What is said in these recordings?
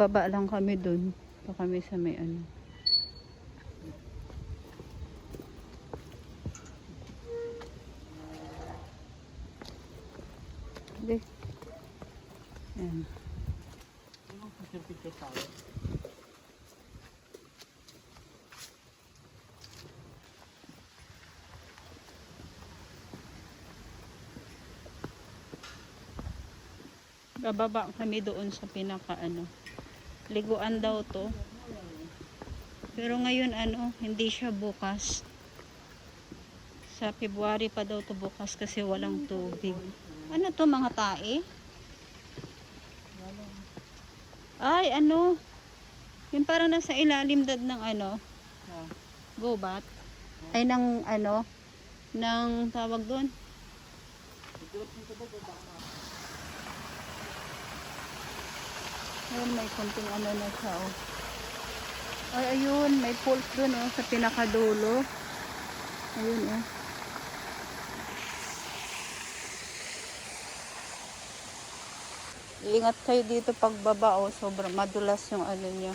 Bababa lang kami dun. Pa kami sa may ano. Hindi. Ayan. Picture-picture tayo. Bababa kami doon sa pinaka ano. Liguan daw to. Pero ngayon ano, hindi siya bukas. Sa February pa daw to bukas kasi walang tubig. Ano to mga tae? Ay, ano? Yung parang nasa ilalim dad ng ano, gobat. Ay, ng ano, ng tawag doon. Ayun, may konting ano na siya, oh. Ay, ayun, may pulse doon, oh, sa pinakadulo. Ayun, oh. Ingat kayo dito pagbaba, oh. Sobrang madulas yung ano niya.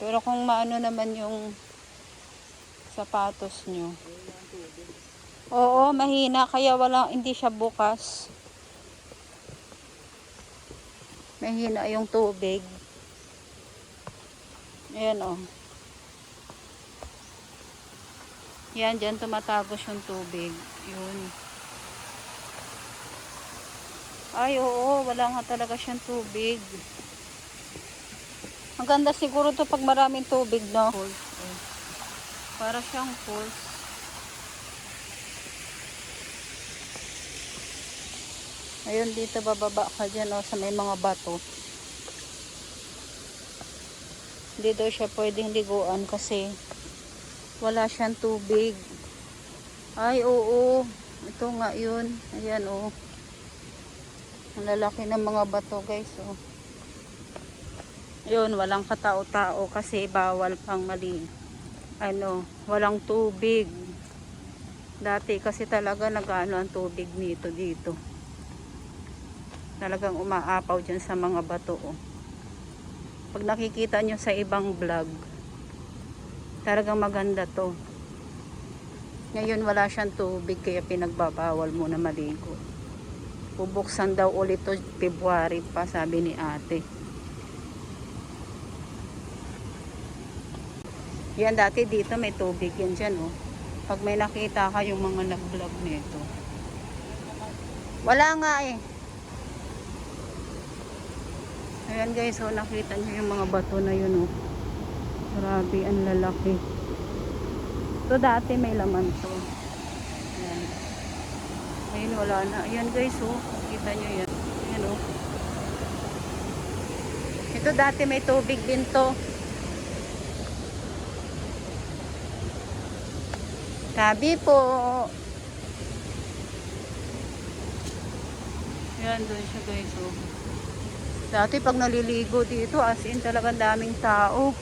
Pero kung maano naman yung sapatos nyo. Oo, mahina. Kaya wala, hindi siya bukas. Mahina yung tubig. Ayan o. Yan, dyan tumatagos yung tubig. Yun. Ay, oo, wala nga talaga siyang tubig. Ang ganda siguro to pag maraming tubig, no? Oh. Para siyang falls. Ayun, dito bababa ka dyan, oh, sa may mga bato. Hindi daw siya pwedeng liguan kasi wala siyang tubig. Ay, oo. Ito nga yun. Ayan, oh. Ang lalaki ng mga bato, guys, oh. Ayun, walang katao-tao kasi bawal pang mali. Ano, walang tubig. Dati kasi talaga nagano ang tubig nito dito. Talagang umaapaw dyan sa mga bato. Oh. Pag nakikita nyo sa ibang vlog, talagang maganda to. Ngayon wala siyang tubig kaya pinagbabawal muna maligo. Bubuksan daw ulit to February pa sabi ni ate. Yan dati dito may tubig yan dyan oh. Pag may nakita ka yung mga nag-vlog nito. Wala nga eh. Ayan guys, oh, nakita nyo yung mga bato na yun oh. Grabe, ang lalaki. Ito dati may laman to. Ayan. Ngayon wala na. Ayan guys, oh. Kita nyo yan. Ayan oh. Ito dati may tubig din to. Tabi po. Yan, doon siya guys. Oh. Dati pag naliligo dito, as in talagang daming tao.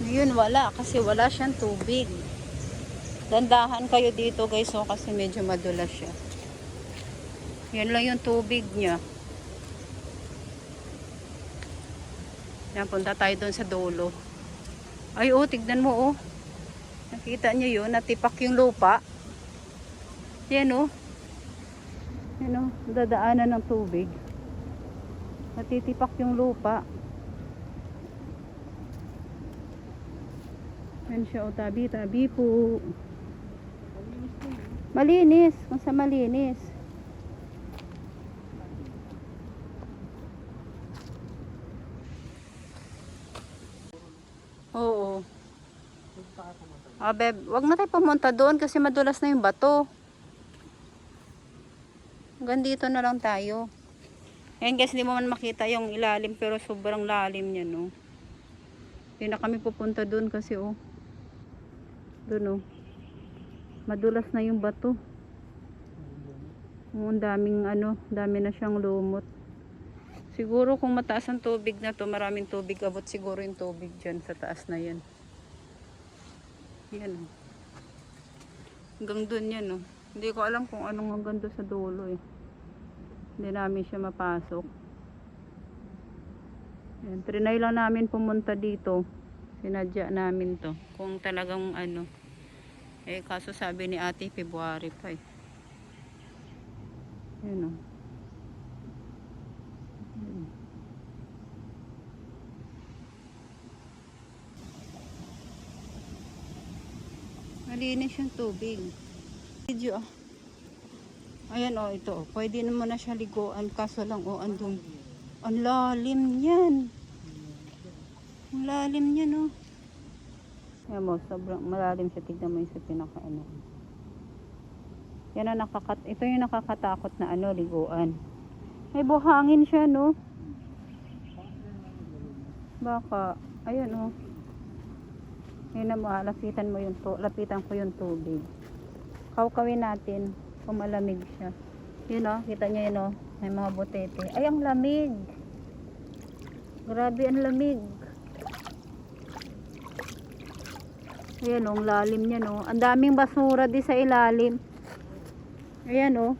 Ngayon wala, kasi wala siyang tubig. Dandahan kayo dito guys, oh, kasi medyo madulas siya. Yan lang yung tubig niya. Yan, punta tayo doon sa dulo. Ay, oh, tignan mo, oh. Nakita niyo yun, natipak yung lupa. Yan, oh. Yan, oh, dadaanan ng tubig. Natitipak yung lupa. Yan siya, oh, tabi, tabi po. Malinis, kung sa malinis. Oo. beb, wag na tayo pumunta doon kasi madulas na yung bato. Hanggang dito na lang tayo. Ayan guys, hindi mo man makita yung ilalim pero sobrang lalim niya, no. Hindi na kami pupunta doon kasi, oh. Doon, oh. Madulas na yung bato. Oh, daming, ano, dami na siyang lumot. Siguro kung mataas ang tubig na to, maraming tubig, abot siguro yung tubig dyan sa taas na yan. Yan, oh. Hanggang doon yan, oh. Hindi ko alam kung anong hanggang doon sa dulo, eh. Hindi namin siya mapasok. Yan, trinay lang namin pumunta dito. Sinadya namin to. Kung talagang ano. Eh, kaso sabi ni ate, February pa eh. Yan o. Yan. Malinis yung tubig. Video ah. Ayan o, ito o. Pwede naman na siya liguan. Kaso lang o, andun. Ang lalim yan. Ang lalim yan o. Ayan mo, sobrang malalim siya. Tignan mo yung sa pinaka ano. Yan ang nakakat ito yung nakakatakot na ano, liguan. May buhangin siya, no? Baka, ayun, oh. Yun na mo, ah, lapitan mo yung to, lapitan ko yung tubig. Kawkawin natin kung malamig siya. Yun, oh, kita niyo yun, oh. May mga butete. Ay, ang lamig. Grabe, ang lamig. Ayan, oh, ang lalim niya, no. Ang daming basura di sa ilalim. Ayan oh.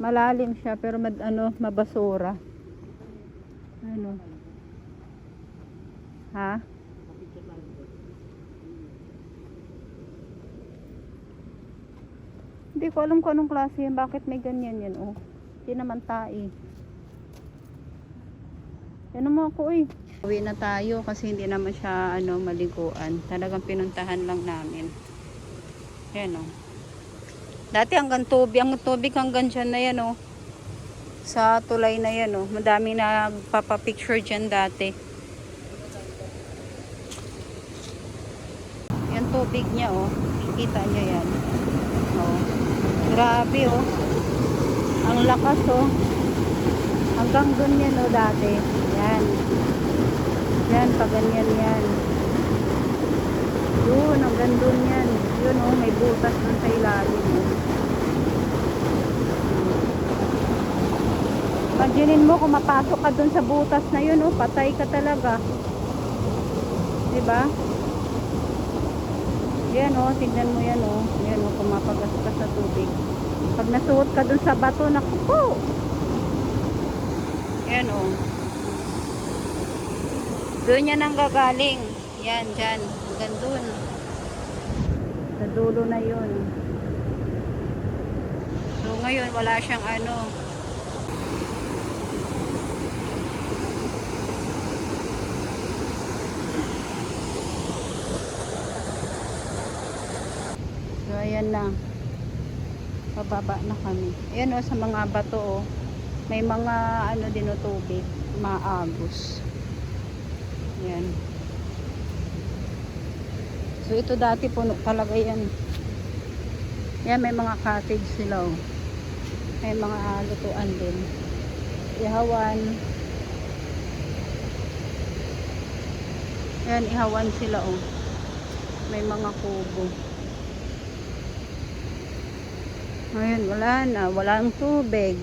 Malalim siya pero mad, ano, mabasura. Ano? Ha? Hindi ko alam kung anong klase yan. Bakit may ganyan yan oh. Hindi naman tai. Yan mo ako eh. Uwi na tayo kasi hindi naman siya ano, maliguan. Talagang pinuntahan lang namin. Yan oh. Dati hanggang tubig, ang tubig hanggang dyan na yan oh. Sa tulay na yan oh. Madami nagpapapicture dyan dati. Yan tubig niya oh. Kikita niyo yan. Grabe oh. Ang lakas oh. Hanggang dun yan oh dati. Yan. Yan, pa ganyan yan. Yun, hanggang dun yan. Yun oh, may butas dun sa ilalim oh. Imaginin mo kung mapasok ka dun sa butas na yun oh, patay ka talaga. 'Di ba? Yan oh, tignan mo yan oh. Yan oh, kumapagas ka sa tubig. Pag nasuot ka dun sa bato, naku po. Yan oh. Doon yan ang gagaling. Yan, dyan. Hanggang. Sa dulo na yun. So ngayon, wala siyang ano. Ayan na. Pababa na kami. Ayan o, sa mga bato o. May mga ano din o tubig. Maagos. Ayan. So ito dati puno talaga yan. Yan may mga cottage sila oh. May mga lutuan din. Ihawan. Yan ihawan sila oh. May mga kubo. Ngayon wala na, walang tubig.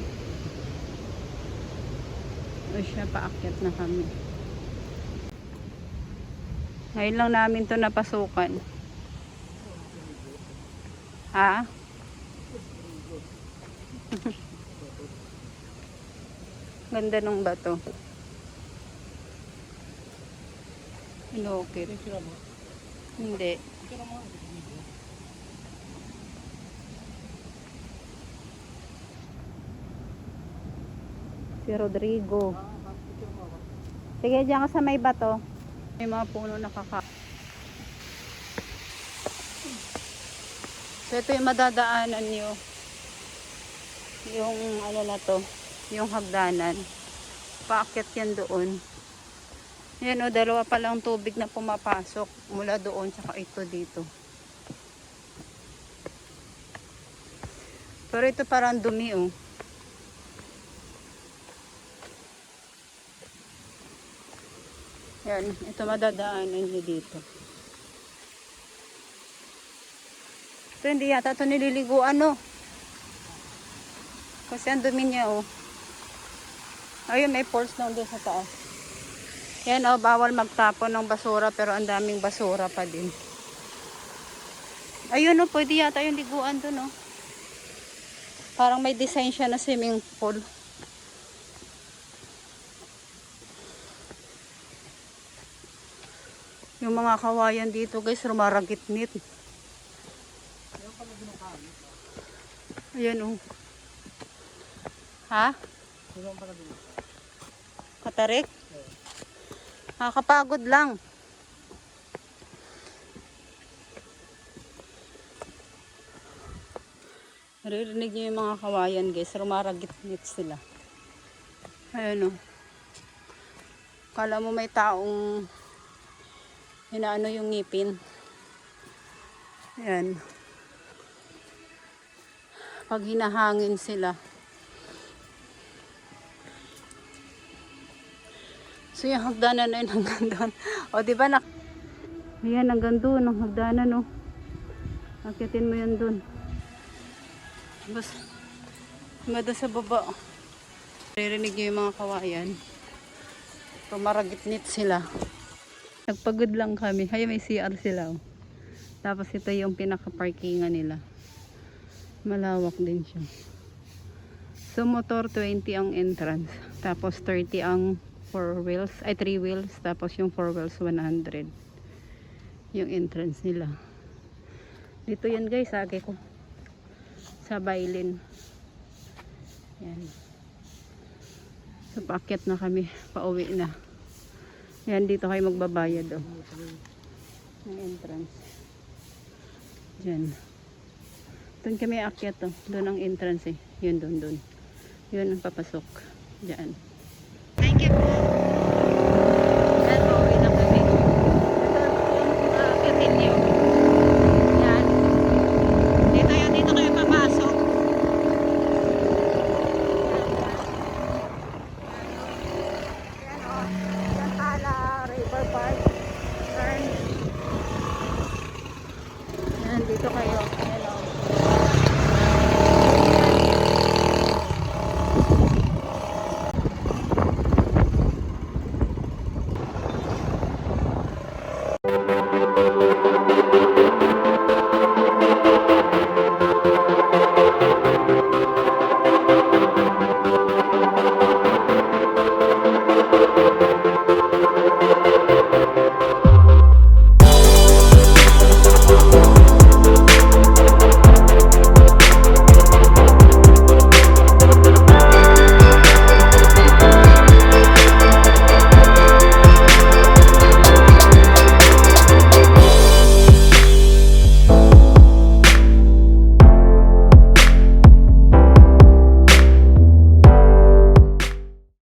O siya paakyat na kami. Ngayon lang namin to napasukan. Ha? Ganda nung bato. Ano okay? Mo. Hindi. Si Rodrigo. Sige, diyan ka sa may bato. May mga puno nakaka... So, ito yung madadaanan nyo. Yung ano na to. Yung hagdanan. Paakyat yan doon. Yan o, dalawa pa lang tubig na pumapasok. Mula doon, tsaka ito dito. Pero ito parang dumi oh. Yan, ito madadaanan nyo dito. Ito hindi yata ito nililiguan no. Kasi ang dumi niya oh. Ayun, may force doon doon sa taas. Yan oh, bawal magtapon ng basura pero ang daming basura pa din. Ayun oh, pwede yata yung liguan doon oh. Parang may design siya na swimming pool. Yung mga kawayan dito guys, rumaragitnit. Ayan oh. Ha? Katarik? Nakakapagod lang. Naririnig niyo yung mga kawayan guys. Rumaragitnit sila. Ayan o. Kala mo may taong inaano yung ngipin. Ayan. Pag hinahangin sila. So yung hagdanan na yun hanggang doon. O di ba nak... Ayan hanggang doon ang hagdanan o. Akitin mo yan doon. Bas, mada sa baba. Ririnig niyo yung mga kawayan. Rumaragitnit sila. Nagpagod lang kami. Hay may CR sila. Oh. Tapos ito yung pinaka-parkingan nila. Malawak din siya. So motor 20 ang entrance. Tapos 30 ang 4 wheels. Ay 3 wheels. Tapos yung 4 wheels 100. Yung entrance nila. Dito yan guys. Sagi ko sa Bailin. Yan. So, paakyat na kami. Pauwi na. Yan, dito kayo magbabayad oh. Ng entrance. Diyan. Doon kami aakyat oh. Doon ang entrance eh. Yun, doon, doon. Yun ang papasok. Diyan.